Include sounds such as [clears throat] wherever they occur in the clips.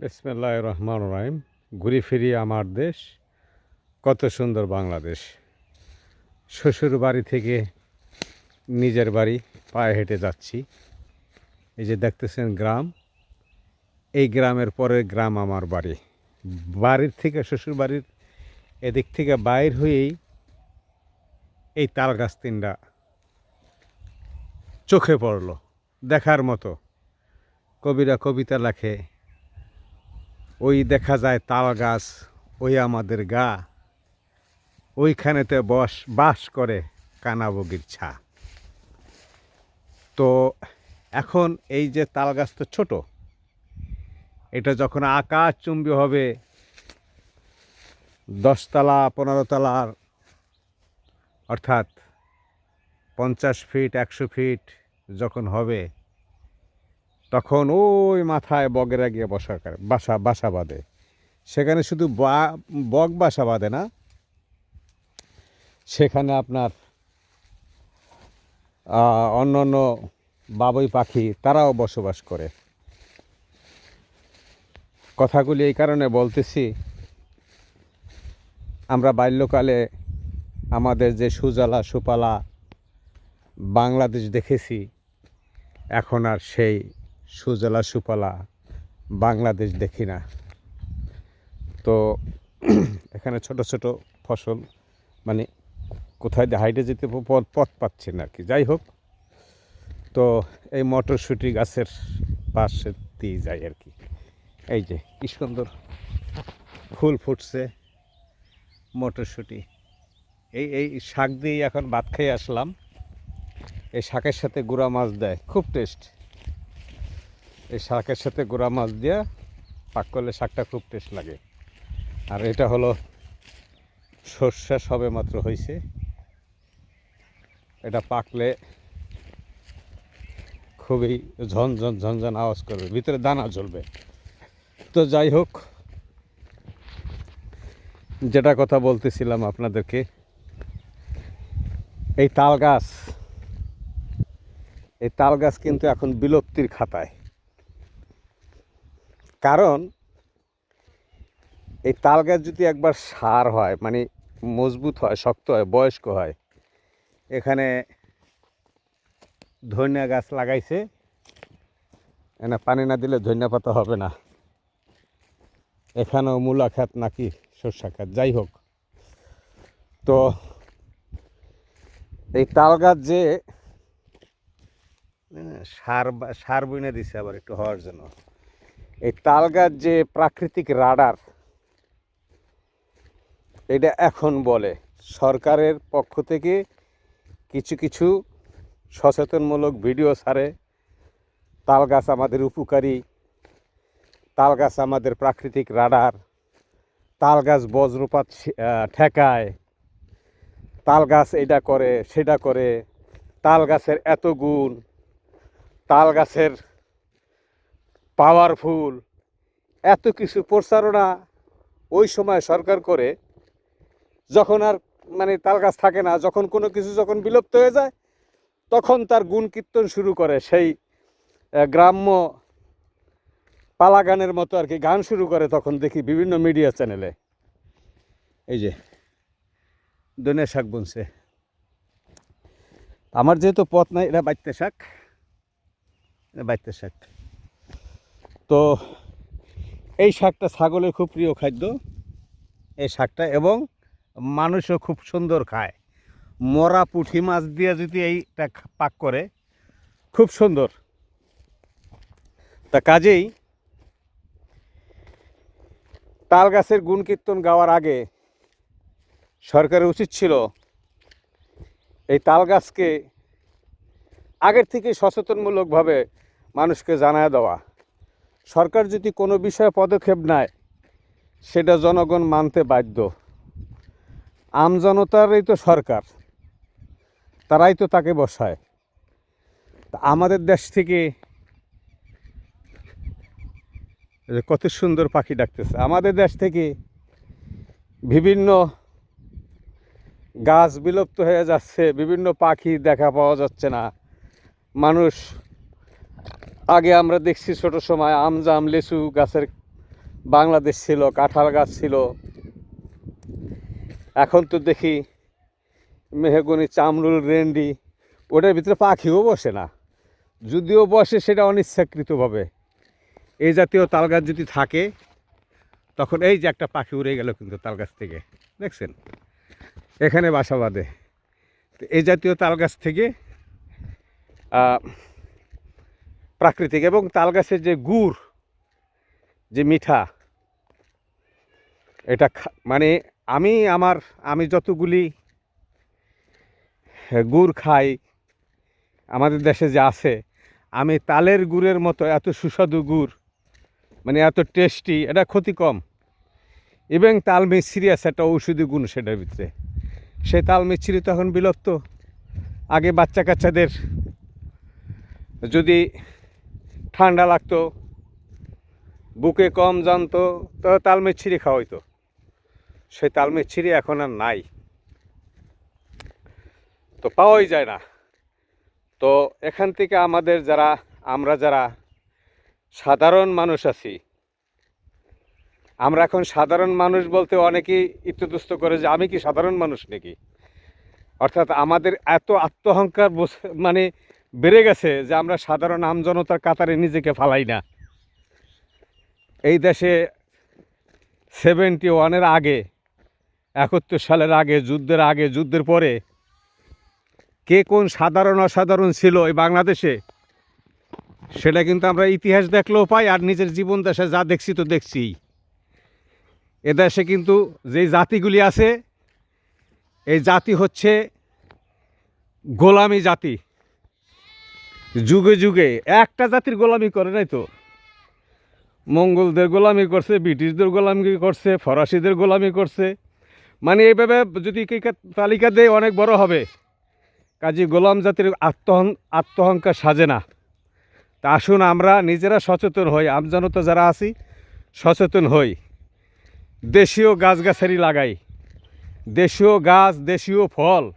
বিসমিল্লাহ রহমান রাহিম ঘুরে ফিরি আমার দেশ, কত সুন্দর বাংলাদেশ। শ্বশুর বাড়ি থেকে নিজের বাড়ি পায়ে হেঁটে যাচ্ছি। এই যে দেখতেছেন গ্রাম, এই গ্রামের পরের গ্রাম আমার বাড়ি। বাড়ির থেকে, শ্বশুর বাড়ির এদিক থেকে বাইর হয়েই এই তাল গাছ তিনটা চোখে পড়ল, দেখার মতো। কবিরা কবিতা লেখে ওই দেখা যায় তাল গাছ, ওই আমাদের গা। ওইখানেতে বস, বাস করে কানাবগির ছা। তো এখন এই যে তাল গাছ তো ছোট, এটা যখন আকাশ চুম্বি হবে, দশতলা পনেরো তলার অর্থাৎ পঞ্চাশ ফিট, একশো ফিট যখন হবে তখন ওই মাথায় বগেরা গিয়ে বসা বাসা বাসা বাঁধে। সেখানে শুধু বক বাসা বাঁধে না, সেখানে আপনার অন্য অন্য বাবুই পাখি, তারাও বসবাস করে। কথাগুলি এই কারণে বলতেছি, আমরা বাল্যকালে আমাদের যে সুজালা, সুপালা বাংলাদেশ দেখেছি, এখন আর সেই সুজলা সুফলা বাংলাদেশ দেখি না। তো [clears throat] এখানে ছোট ছোট ফসল মানে কোথায় হাইটে যেতে পথ পথ পাচ্ছি না কি যাই হোক, তো এই মটরশুঁটি গাছের পাশে দিয়ে যাই আর কি এই যে কি সুন্দর ফুল ফুটছে মটরশুঁটি। এই এই শাক দিয়ে এখন ভাত খেয়ে আসলাম। এই শাকের সাথে গুঁড়া মাছ দেয়, খুব টেস্ট। এই শাকের সাথে গোড়া মাছ দিয়ে পাক করলে শাকটা খুব টেস্ট লাগে। আর এটা হলো সর্ষে সবে মাত্র হয়েছে এটা পাকলে খুবই ঝনঝন ঝনঝন আওয়াজ করবে, ভিতরে দানা জ্বলবে। তো যাই হোক, যেটা কথা বলতেছিলাম আপনাদেরকে, এই তাল গাছ, এই তাল গাছ কিন্তু এখন বিলুপ্তির খাতায়। কারণ এই তাল গাছ যদি একবার সার হয় মানে মজবুত হয়, শক্ত হয়, বয়স্ক হয়, এখানে ধনিয়া গাছ লাগাইছে। এনে পানি না দিলে ধনিয়া পাতা হবে না। এখানেও মূলা খাত নাকি সর্ষা খাত যাই হোক। তো এই তাল গাছ যে সার সার বুনে দিছে আবার একটু হওয়ার জন্য। এই তাল গাছ যে প্রাকৃতিক রাডার, এটা এখন বলে। সরকারের পক্ষ থেকে কিছু কিছু সচেতনমূলক ভিডিও সারে তাল গাছ আমাদের উপকারী তাল গাছ আমাদের প্রাকৃতিক রাডার তাল গাছ বজ্রপাত ঠেকায় তাল গাছ এটা করে, সেটা করে। তাল গাছের এত গুণ তাল গাছের পাওয়ারফুল। এত কিছু প্রচারণা ওই সময় সরকার করে, যখন আর মানে তার গাছ থাকে না, যখন কোনো কিছু যখন বিলুপ্ত হয়ে যায়, তখন তার গুণ কীর্তন শুরু করে। সেই গ্রাম্য পালা গানের মতো আর কি গান শুরু করে তখন দেখি বিভিন্ন মিডিয়া চ্যানেলে। এই যে দনের শাক বুনছে। আমার যেহেতু পথ নাই, এটা বাইতে শাক। এটা বাইতে শাক। তো এই শাকটা ছাগলের খুব প্রিয় খাদ্য, এই শাকটা, এবং মানুষও খুব সুন্দর খায়। মরা পুঁটি মাছ দিয়ে যদি এইটা পাক করে, খুব সুন্দর। তা কাজেই তাল গাছের গুণ কীর্তন গাওয়ার আগে সরকারের উচিত ছিল এই তাল গাছকে আগের থেকে সচেতনমূলকভাবে মানুষকে জানায় দেওয়া। সরকার যদি কোনো বিষয়ে পদক্ষেপ নেয়, সেটা জনগণ মানতে বাধ্য। আমজনতারই তো সরকার, তারাই তো তাকে বসায়। তা আমাদের দেশ থেকে কত সুন্দর পাখি ডাকতেছে। আমাদের দেশ থেকে বিভিন্ন গাছ বিলুপ্ত হয়ে যাচ্ছে, বিভিন্ন পাখি দেখা পাওয়া যাচ্ছে না। মানুষ আগে আমরা দেখছি ছোট সময় আম জাম, লিচু গাছের বাংলাদেশ ছিল, কাঁঠাল গাছ ছিল। এখন তো দেখি মেহগনি, চামরুল, রেন্ডি, ওটার ভিতরে পাখিও বসে না। যদিও বসে, সেটা অনিচ্ছাকৃতভাবে। এই জাতীয় তাল গাছ যদি থাকে, তখন এই যে একটা পাখি উড়ে গেল কিন্তু তাল গাছ থেকে। দেখছেন? এখানে বাসা বাঁধে। এই জাতীয় তাল গাছ থেকে প্রাকৃতিক এবং তাল গাছের যে গুড়, যে মিঠা, এটা মানে আমি আমার, আমি যতগুলি গুড় খাই, আমাদের দেশে যে আছে, আমি তালের গুড়ের মতো এত সুস্বাদু গুড় মানে এত টেস্টি এটা ক্ষতি কম। এবং তাল মিস্ত্রি আছে, একটা ঔষধি গুণ সেটার ভিতরে। সেই তাল মিশ্রি তখন বিলুপ্ত। আগে বাচ্চা কাচ্চাদের যদি ঠান্ডা লাগতো, বুকে কম জানতো, তো তাল মিচ্ছিরি খাওয়াইতো। সেই তাল মিচ্ছিরি এখন আর নাই। তো পাওয়াই যায় না। তো এখান থেকে আমাদের যারা, আমরা যারা সাধারণ মানুষ আছি, আমরা এখন সাধারণ মানুষ বলতে অনেকেই ইত্যদুস্ত করে যে আমি কি সাধারণ মানুষ নাকি? অর্থাৎ আমাদের এত আত্মহংকার মানে বেড়ে গেছে যে আমরা সাধারণ আমজনতার কাতারে নিজেকে ফালাই না। এই দেশে সেভেন্টি ওয়ানের আগে, একাত্তর সালের আগে, যুদ্ধের আগে, যুদ্ধের পরে কে কোন সাধারণ অসাধারণ ছিল এই বাংলাদেশে, সেটা কিন্তু আমরা ইতিহাস দেখলেও পাই আর নিজের জীবন দেশে যা দেখছি তো দেখছি। এদেশে কিন্তু যেই জাতিগুলি আছে, এই জাতি হচ্ছে গোলামি জাতি। যুগে যুগে একটা জাতির গোলামি করে নাই তো। মঙ্গলদের গোলামি করছে, ব্রিটিশদের গোলামি করছে, ফরাসিদের গোলামি করছে। মানে এইভাবে যদি তালিকা দেয়, অনেক বড় হবে। কাজী গোলাম জাতির আত্মহং, আত্মহংকার সাজে না। তা আসুন আমরা নিজেরা সচেতন হই আমজনতা যারা আছি, সচেতন হই। দেশীয় গাছগাছালি লাগাই। দেশীয় গাছ, দেশীয় ফল।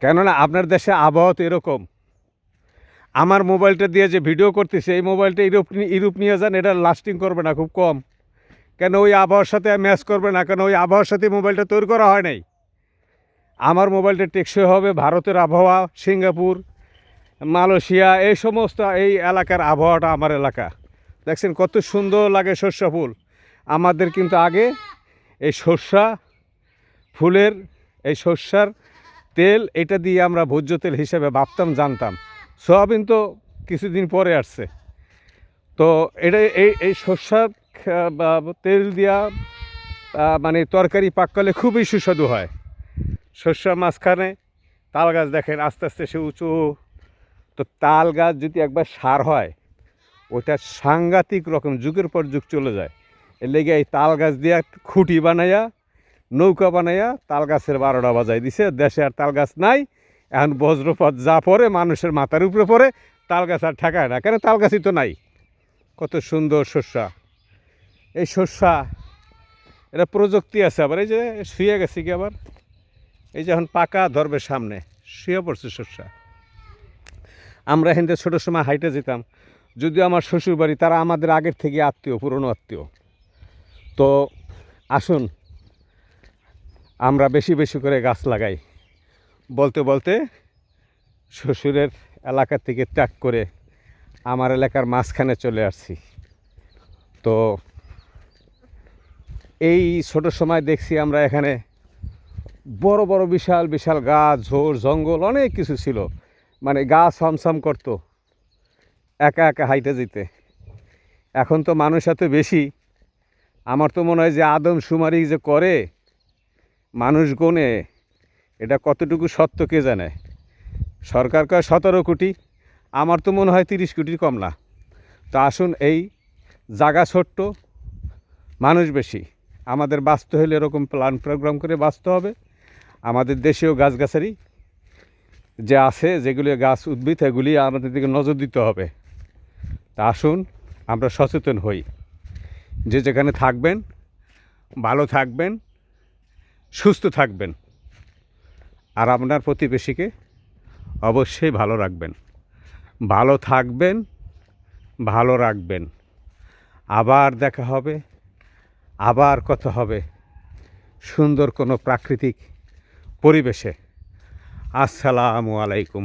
কেননা আপনার দেশে আবহাওয়া তো এরকম। আমার মোবাইলটা দিয়ে যে ভিডিও করতেছে, এই মোবাইলটা ইউরোপ ইউরোপ নিয়ে যান, এটা লাস্টিং করবে না, খুব কম। কেন ওই আবহাওয়ার সাথে ম্যাচ করবে না? কেন ওই আবহাওয়ার সাথে মোবাইলটা তৈরি করা হয় নাই? আমার মোবাইলটা টেকসই হবে, ভারতের আবহাওয়া, সিঙ্গাপুর, মালয়েশিয়া, এই সমস্ত, এই এলাকার আবহাওয়াটা আমার এলাকা। দেখছেন কত সুন্দর লাগে সর্ষা ফুল। আমাদের কিন্তু আগে এই সর্ষা ফুলের, এই সর্ষার তেল, এটা দিয়ে আমরা ভোজ্য তেল হিসেবে ভাবতাম, জানতাম। সোয়াবিন তো কিছুদিন পরে আসছে। তো এটা এই এই বা তেল দিয়া মানে তরকারি পাককালে খুবই সুস্বাদু হয়। সর্ষার মাঝখানে তাল গাছ দেখেন আস্তে আস্তে সে উঁচু। তো তাল গাছ যদি একবার সার হয় ওটা সাংঘাতিক রকম যুগের পর যুগ চলে যায়। এর লেগে এই তাল গাছ দিয়ে খুঁটি বানাইয়া, নৌকা বানাইয়া তাল গাছের বারোটা বাজাই দিছে। দেশে আর তাল গাছ নাই এখন বজ্রপাত যা পড়ে, মানুষের মাথার উপরে পড়ে তাল গাছ আর ঠেকায় না। কেন তাল গাছই তো নাই? কত সুন্দর শস্যা। এই শস্যা, এটা প্রযুক্তি আছে আবার, এই যে শুয়ে গেছে কি আবার? এই যে এখন পাকা ধরবে সামনে, শুয়ে পড়ছে শস্যা। আমরা হিন্দে ছোটো সময় হাইটে যেতাম, যদিও আমার শ্বশুর বাড়ি তারা আমাদের আগের থেকে আত্মীয়, পুরনো আত্মীয়। তো আসুন, আমরা বেশি বেশি করে গাছ লাগাই। বলতে বলতে শ্বশুরের এলাকা থেকে ত্যাগ করে আমার এলাকার মাঝখানে চলে আসছি। তো এই ছোট সময় দেখছি আমরা এখানে বড় বড়, বিশাল বিশাল গাছ ঝোড় জঙ্গল অনেক কিছু ছিল। মানে গা সমসম করতো একা একা হাইটে যেতে। এখন তো মানুষ এত বেশি, আমার তো মনে হয় যে আদম সুমারি যে করে, মানুষ গনে। এটা কতটুকু সত্য কে জানে? সরকার কয় সতেরো কোটি, আমার তো মনে হয় তিরিশ কোটির কম না। তো আসুন এই জাগা ছোট্ট, মানুষ বেশি। আমাদের বাঁচতে হলে এরকম প্ল্যান প্রোগ্রাম করে বাঁচতে হবে। আমাদের দেশীয় গাছগাছালি যে আছে, যেগুলি গাছ উদ্ভিদ, এগুলি আমাদের দিকে নজর দিতে হবে। তা আসুন আমরা সচেতন হই। যে যেখানে থাকবেন, ভালো থাকবেন, সুস্থ থাকবেন। আর আপনার প্রতিবেশীকে অবশ্যই ভালো রাখবেন। ভালো থাকবেন, ভালো রাখবেন। আবার দেখা হবে, আবার কথা হবে সুন্দর কোনো প্রাকৃতিক পরিবেশে। আসসালামু আলাইকুম।